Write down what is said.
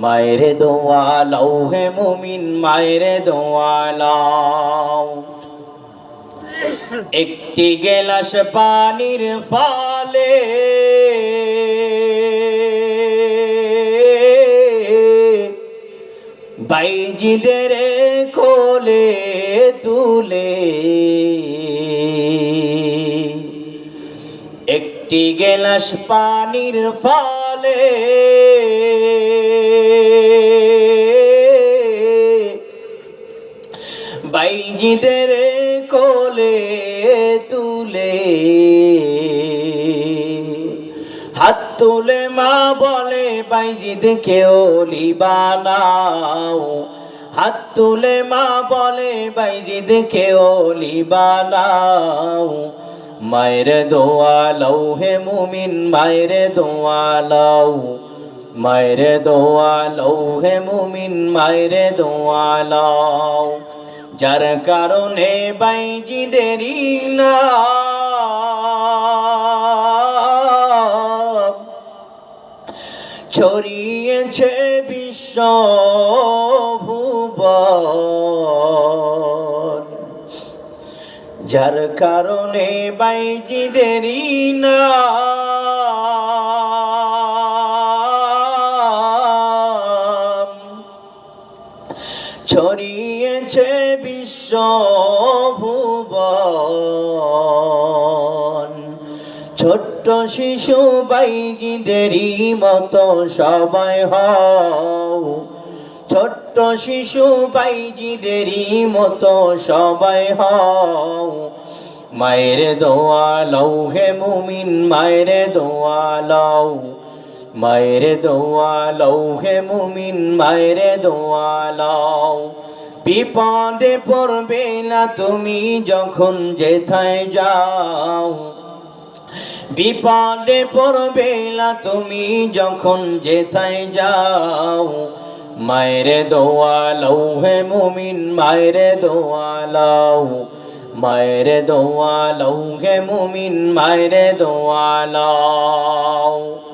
মায়ের দোয়া লও হে মুমিন, মায়ের দোয়া লও একটি গেলাস পানির ফলে বাইজিদের কোলে তুলে একটি গেলাস পানির ফলে বাইজিদের কোলে তুলে। হাত তুলে মা বলে, বাইজিদ, কেউ লিবানাও হাত তুলে মা বলে, বাইজিদ, কেউ লিবানাও মায়ের দোয়া লও হে মুমিন, মায়ের দোয়া লও। মায়ের দোয়া লও হে মুমিন, মায়ের দোয়া লও। যার কারণে বাইজিদেরই না ছড়িয়েছে বিশ্ব ভুবন। যার কারণে বাইজিদেরই না ছড়িয়েছে বিশ্ব ভুবন ছোট্ট শিশু বাইজিদেরই মতো সবাই হও। ছোট্ট শিশু বাইজিদেরই মতো সবাই হও। মায়ের দোয়া লও হে মুমিন, মায়ের দোয়া লও। মায়ের দোয়া লও হে মুমিন, মায়ের দোয়া লও। বিপদে পড়বে না তুমি যখন যেথায় যাও। বিপদে পড়বে না তুমি যখন যেথায় যাও। মায়ের দোয়া লও হে মুমিন, মায়ের দোয়া লও। মায়ের দোয়া হে মুমিন, মায়ের দোয়া লও।